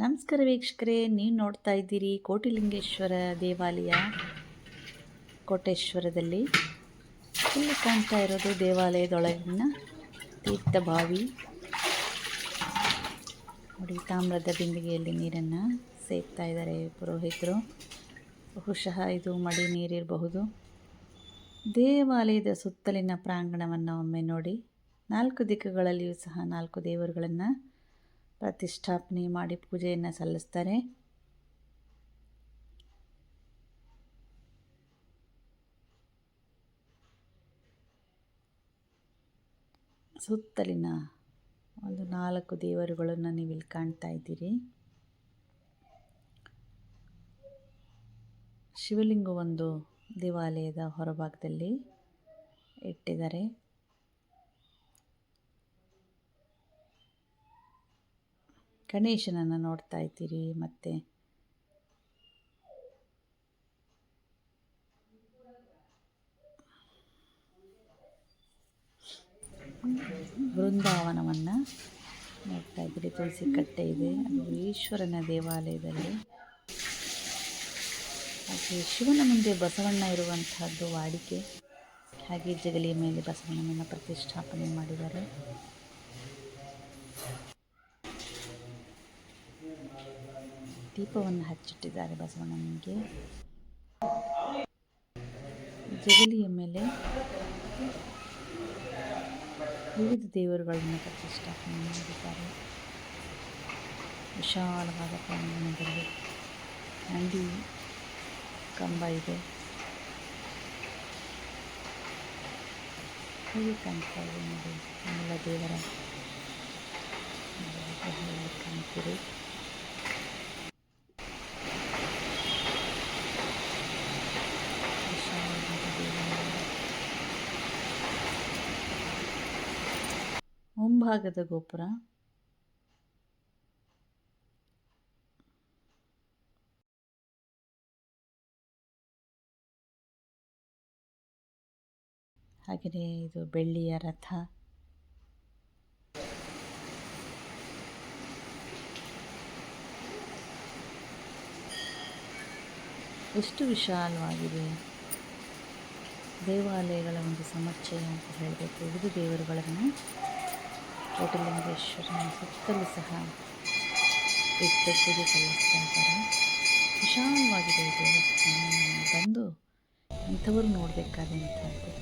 ನಮಸ್ಕಾರ ವೀಕ್ಷಕರೇ, ನೀವು ನೋಡ್ತಾ ಇದ್ದೀರಿ ಕೋಟಿಲಿಂಗೇಶ್ವರ ದೇವಾಲಯ, ಕೋಟೇಶ್ವರದಲ್ಲಿ. ಇಲ್ಲಿ ಕಾಣ್ತಾ ಇರೋದು ದೇವಾಲಯದೊಳಗಿನ ತೀರ್ಥಭಾವಿ ನೋಡಿ, ತಾಮ್ರದ ಬಿಂದಿಗೆಯಲ್ಲಿ ನೀರನ್ನು ಸೇರ್ತಾ ಇದ್ದಾರೆ ಪುರೋಹಿತರು. ಬಹುಶಃ ಇದು ಮಡಿ ನೀರಿರಬಹುದು. ದೇವಾಲಯದ ಸುತ್ತಲಿನ ಪ್ರಾಂಗಣವನ್ನು ಒಮ್ಮೆ ನೋಡಿ, ನಾಲ್ಕು ದಿಕ್ಕುಗಳಲ್ಲಿಯೂ ಸಹ ನಾಲ್ಕು ದೇವರುಗಳನ್ನು ಪ್ರತಿಷ್ಠಾಪನೆ ಮಾಡಿ ಪೂಜೆಯನ್ನು ಸಲ್ಲಿಸ್ತಾರೆ. ಸುತ್ತಲಿನ ಒಂದು ನಾಲ್ಕು ದೇವರುಗಳನ್ನು ನೀವು ಇಲ್ಲಿ ಕಾಣ್ತಾ ಇದ್ದೀರಿ. ಶಿವಲಿಂಗ ಒಂದು ದೇವಾಲಯದ ಹೊರಭಾಗದಲ್ಲಿ ಇಟ್ಟಿದ್ದಾರೆ. ಗಣೇಶನನ್ನು ನೋಡ್ತಾ ಇದ್ದೀರಿ, ಮತ್ತು ಬೃಂದಾವನವನ್ನು ನೋಡ್ತಾ ಇದ್ದೀರಿ. ತುಳಸಿ ಕಟ್ಟೆ ಇದೆ, ಅದು ಈಶ್ವರನ ದೇವಾಲಯದಲ್ಲಿ. ಹಾಗೆ ಶಿವನ ಮುಂದೆ ಬಸವಣ್ಣ ಇರುವಂತಹದ್ದು ವಾಡಿಕೆ. ಹಾಗೆ ಜಗಲಿಯ ಮೇಲೆ ಬಸವಣ್ಣನನ್ನು ಪ್ರತಿಷ್ಠಾಪನೆ ಮಾಡಿದ್ದಾರೆ. ದೀಪವನ್ನು ಹಚ್ಚಿಟ್ಟಿದ್ದಾರೆ ಬಸವಣ್ಣನಿಗೆ. ಜಗಲಿಯ ಮೇಲೆ ವಿವಿಧ ದೇವರುಗಳನ್ನು ಪ್ರತಿಷ್ಠಾಪನೆ ಮಾಡಿದ್ದಾರೆ. ವಿಶಾಲವಾದ ಪ್ರಾಂಗಣದಲ್ಲಿ ನಂದಿ ಕಂಬ ಇದೆ. ಹೇಗೆ ಕಾಣ್ತಾ ಇದೆ ನೋಡಿ. ಎಲ್ಲ ದೇವರ ಕಾಣ್ತೀರಿ ಮುಂಭಾಗದ ಗೋಪುರ. ಹಾಗೆಯೇ ಇದು ಬೆಳ್ಳಿಯ ರಥ. ಎಷ್ಟು ವಿಶಾಲವಾಗಿದೆ. ದೇವಾಲಯಗಳ ಒಂದು ಸಮುಚ್ಚಯ ಅಂತ ಹೇಳಬೇಕು. ವಿವಿಧ ದೇವರುಗಳನ್ನು ಕೋಟಿಲಿಂಗೇಶ್ವರನ ಸುತ್ತಲೂ ಸಹ ಇಟ್ಟು ಪೂಜೆ ಸಲ್ಲಿಸ್ತಾ ಇದ್ದಾರೆ ವಿಶಾಲವಾಗಿದೆ ಈ ದೇವಸ್ಥಾನ. ಬಂದು ಇಂಥವ್ರು ನೋಡಬೇಕಾದಂಥದ್ದು